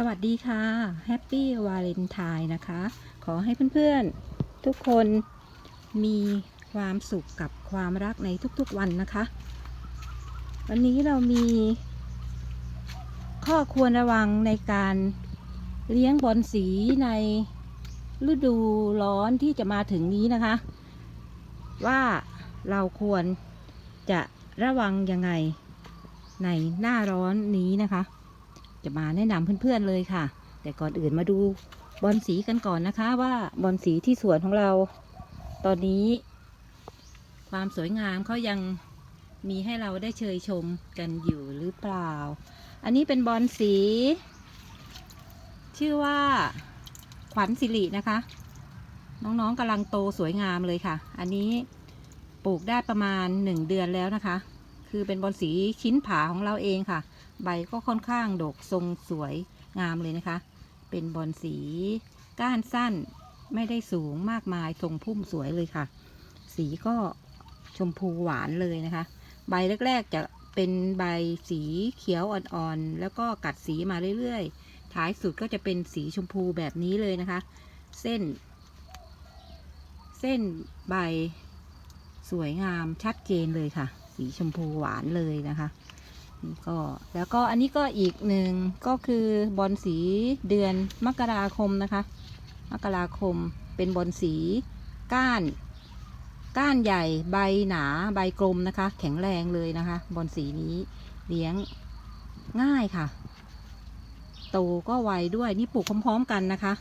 สวัสดีค่ะแฮปปี้วาเลนไทน์นะคะ ขอให้เพื่อนๆ ทุกคนมีความสุขกับความรักในทุกๆวันนะคะ วันนี้เรามี ข้อควรระวังในการเลี้ยงบอลสีในฤดูร้อนที่จะมาถึงนี้นะคะ ว่าเราควรจะระวังยังไงในหน้าร้อนนี้นะคะ จะมาแนะนำเพื่อนๆเลยค่ะ แต่ก่อนอื่นมาดูบอลสีกันก่อนนะคะว่าบอลสีที่สวนของเรา ตอนนี้ ความสวยงามเขายังมีให้เราได้เชยชมกันอยู่หรือเปล่า อันนี้เป็นบอลสี ชื่อว่าขวัญสิรินะคะ น้องๆกำลังโตสวยงามเลยค่ะ อันนี้ปลูกได้ประมาณหนึ่งเดือนแล้วนะคะ คือเป็นบอลสีชิ้นผาของเราเองค่ะ ใบก็ค่อนข้างดกทรงสวยงามเลยนะคะ เป็นบอลสีก้านสั้นไม่ได้สูงมากมายทรงพุ่มสวยเลยค่ะ สีก็ชมพูหวานเลยนะคะ ใบแรก ๆ จะเป็นใบสีเขียวอ่อนๆ แล้วก็กัดสีมาเรื่อยๆ ท้ายสุดก็จะเป็นสีชมพูแบบนี้เลยนะคะ เส้น เส้นใบสวยงามชัดเจนเลยค่ะ สีชมพูหวานเลยนะคะ นี่ก็แล้วก็อันนี้ก็อีกหนึ่งก็คือบอลสีเดือนมกราคมนะคะ มกราคมเป็นบอลสีก้าน ก้านใหญ่ใบหนาใบกลมนะคะ แข็งแรงเลยนะคะ บอลสีนี้เลี้ยงง่ายค่ะ โตก็ไวด้วยนี่ปลูกพร้อมๆกันนะคะ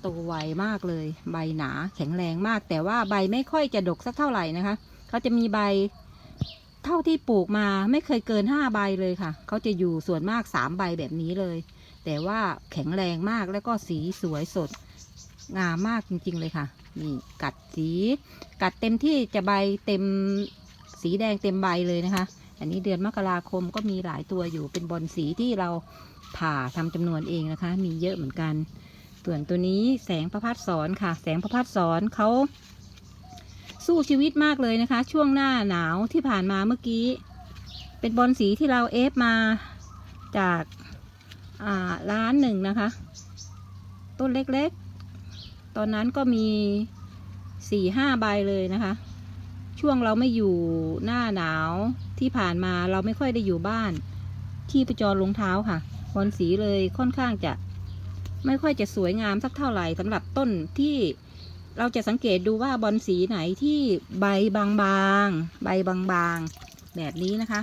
โตไวมากเลย ใบหนาแข็งแรงมาก แต่ว่าใบไม่ค่อยจะดกสักเท่าไหร่นะคะเขาจะมีใบ เท่าที่ปลูกมาไม่เคยเกินห้าใบเลยค่ะ เขาจะอยู่ส่วนมากสามใบแบบนี้เลย แต่ว่าแข็งแรงมากแล้วก็สีสวยสด งามมากจริง ๆ เลยค่ะ นี่กัดสี กัดเต็มที่จะใบเต็มสีแดงเต็มใบเลยนะคะ อันนี้เดือนมกราคมก็มีหลายตัวอยู่เป็นบอลสีที่เราผ่าทำจำนวนเองนะคะ มีเยอะเหมือนกัน ส่วนตัวนี้แสงประพัดสอนค่ะ แสงประพัดสอนเขา สู้ชีวิตมากเลยนะคะ ช่วงหน้าหนาวที่ผ่านมาเมื่อกี้ เป็นบอลสีที่เราเอฟมาจาการ้านหนึ่งนะคะ ต้นเล็กๆ ตอนนั้นก็มีสี่ห้าใบเลยนะคะ ช่วงเราไม่อยู่หน้าหนาวที่ผ่านมาเราไม่ค่อยได้อยู่บ้านที่ประจรรองเท้าค่ะบอลสีเลยค่อนข้างจะไม่ค่อยจะสวยงามสักเท่าไหร่สำหรับต้นที่ เราจะสังเกตดูว่าบอลสีไหนที่ใบบางๆ ใบบางๆ แบบนี้นะคะ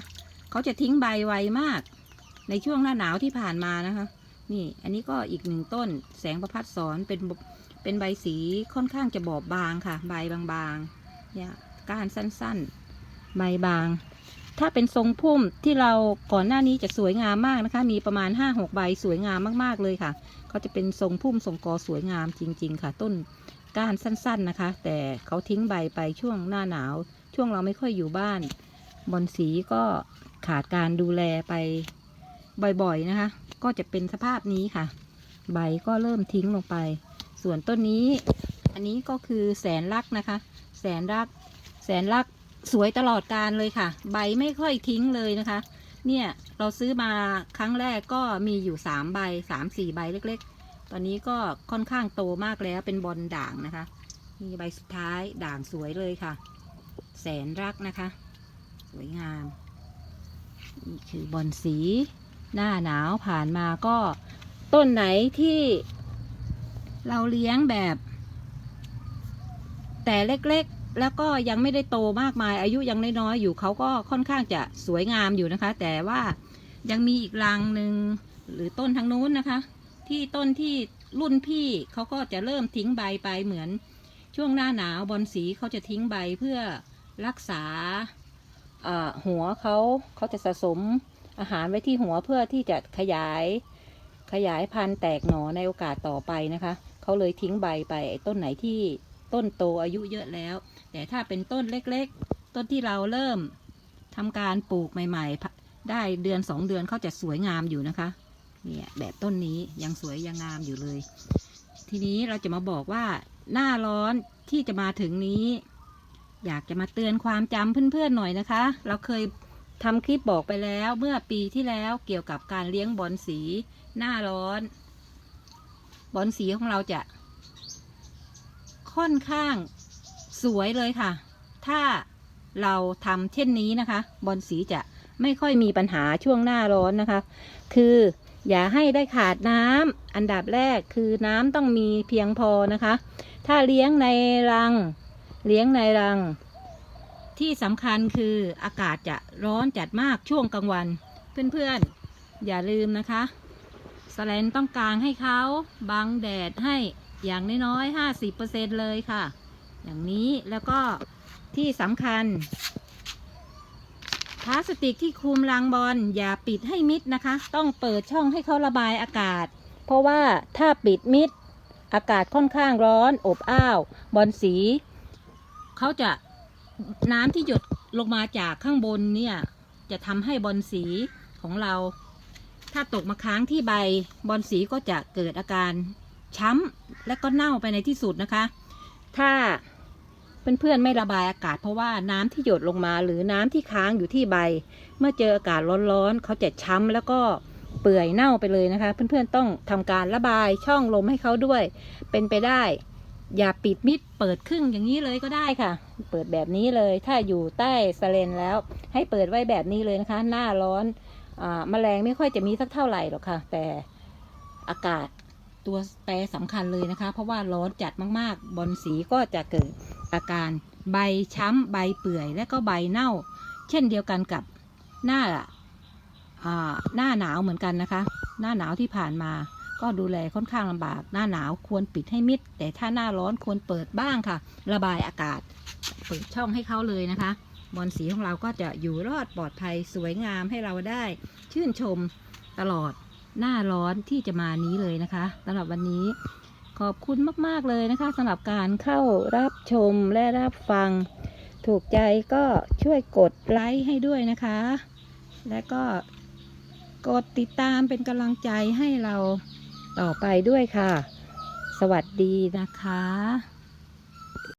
เขาจะทิ้งใบไวมาก ในช่วงหน้าหนาวที่ผ่านมานะคะ นี่ อันนี้ก็อีกหนึ่งต้น แสงประพัดสอนเป็นเป็นใบสีค่อนข้างจะบอบบางค่ะ ใบบางๆ เนี่ยก้านสั้นๆ ใบบาง ถ้าเป็นทรงพุ่มที่เราก่อนหน้านี้จะสวยงามมากนะคะ มีประมาณ 5-6 ใบสวยงามมากๆเลยค่ะเขาจะเป็นทรงพุ่มทรงกอสวยงามจริง ๆ ค่ะ ต้น ก้านสั้นๆนะคะ แต่เขาทิ้งใบไปช่วงหน้าหนาว ช่วงเราไม่ค่อยอยู่บ้าน บอนสีก็ขาดการดูแลไปบ่อยๆนะคะ ก็จะเป็นสภาพนี้ค่ะ ใบก็เริ่มทิ้งลงไป ส่วนต้นนี้ อันนี้ก็คือแสนรักนะคะ แสนรัก แสนรักสวยตลอดการเลยค่ะ ใบไม่ค่อยทิ้งเลยนะคะ เนี่ยเราซื้อมาครั้งแรกก็มีอยู่สามใบสามสี่ใบเล็กๆ ตอนนี้ก็ค่อนข้างโตมากแล้วเป็นบอลด่างนะคะ มีใบสุดท้ายด่างสวยเลยค่ะ แสนรักนะคะ สวยงาม นี่คือบอลสี หน้าหนาวผ่านมาก็ต้นไหนที่เราเลี้ยงแบบ แต่เล็กๆ แล้วก็ยังไม่ได้โตมากมาย อายุยังน้อยๆอยู่เขาก็ค่อนข้างจะสวยงามอยู่นะคะ แต่ว่ายังมีอีกรังหนึ่งหรือต้นทางนู้นนะคะ ที่ต้นที่รุ่นพี่เขาก็จะเริ่มทิ้งใบไปเหมือน ช่วงหน้าหนาวบอลสีเขาจะทิ้งใบเพื่อรักษาหัวเขาเขาจะสะสมอาหารไว้ที่หัวเพื่อที่จะขยายขยายพันธุ์แตกหนอในโอกาสต่อไปนะคะเขาเลยทิ้งใบไปไอ้ต้นไหนที่ต้นโตอายุเยอะแล้ว แต่ถ้าเป็นต้นเล็กๆ ต้นที่เราเริ่มทำการปลูกใหม่ ๆ ได้เดือนสองเดือนเขาจะสวยงามอยู่นะคะ เนี่ยแบบต้นนี้ยังสวยยังงามอยู่เลย ทีนี้เราจะมาบอกว่าหน้าร้อนที่จะมาถึงนี้ อยากจะมาเตือนความจำเพื่อนๆหน่อยนะคะ เราเคยทำคลิปบอกไปแล้วเมื่อปีที่แล้วเกี่ยวกับการเลี้ยงบอลสีหน้าร้อน บอลสีของเราจะค่อนข้างสวยเลยค่ะ ถ้าเราทำเช่นนี้นะคะ บอลสีจะไม่ค่อยมีปัญหาช่วงหน้าร้อนนะคะ คือ อย่าให้ได้ขาดน้ำอันดับแรกคือน้ำต้องมีเพียงพอนะคะ ถ้าเลี้ยงในรัง เลี้ยงในรัง ที่สำคัญคืออากาศจะร้อนจัดมากช่วงกลางวัน เพื่อนๆ อย่าลืมนะคะสแลนต้องกางให้เขาบังแดดให้อย่างน้อยๆ50%เลยค่ะ อย่างนี้แล้วก็ที่สำคัญ ลาสติกที่คลุมรางบอลอย่าปิดให้มิดนะคะ ต้องเปิดช่องให้เขาระบายอากาศ เพราะว่าถ้าปิดมิด อากาศค่อนข้างร้อน อบอ้าว บอลสี เขาจะน้ำที่หยดลงมาจากข้างบนเนี่ย จะทำให้บอลสีของเรา ถ้าตกมาค้างที่ใบบอลสีก็จะเกิดอาการช้ำและก็เน่าไปในที่สุดนะคะ ถ้า เพื่อนๆไม่ระบายอากาศเพราะว่าน้ำที่หยดลงมาหรือน้ำที่ค้างอยู่ที่ใบ เมื่อเจออากาศร้อนๆเขาจะช้ำแล้วก็เปื่อยเน่าไปเลยนะคะ เพื่อนๆต้องทำการระบายช่องลมให้เขาด้วย เป็นไปได้ อย่าปิดมิดเปิดครึ่งอย่างนี้เลยก็ได้ค่ะ เปิดแบบนี้เลย ถ้าอยู่ใต้สเลนแล้ว ให้เปิดไว้แบบนี้เลยนะคะ หน้าร้อนอแมลงไม่ค่อยจะมีสักเท่าไหร่หรอกค่ะ แต่อากาศตัวแปรสำคัญเลยนะคะ เพราะว่าร้อนจัดมากๆ บอลสีก็จะเกิด อาการใบช้ำ ใบเปื่อย และก็ใบเน่า เช่นเดียวกันกับหน้าหน้าหนาวเหมือนกันนะคะ หน้าหนาวที่ผ่านมาก็ดูแลค่อนข้างลำบาก หน้าหนาวควรปิดให้มิด แต่ถ้าหน้าร้อนควรเปิดบ้างค่ะ ระบายอากาศ เปิดช่องให้เขาเลยนะคะบอลสีของเราก็จะอยู่รอดปลอดภัยสวยงามให้เราได้ ชื่นชมตลอดหน้าร้อนที่จะมานี้เลยนะคะสำหรับวันนี้ ขอบคุณมากๆเลยนะคะสำหรับการเข้ารับชมและรับฟัง ถูกใจก็ช่วยกดไลค์ให้ด้วยนะคะ และก็กดติดตามเป็นกำลังใจให้เราต่อไปด้วยค่ะ สวัสดีนะคะ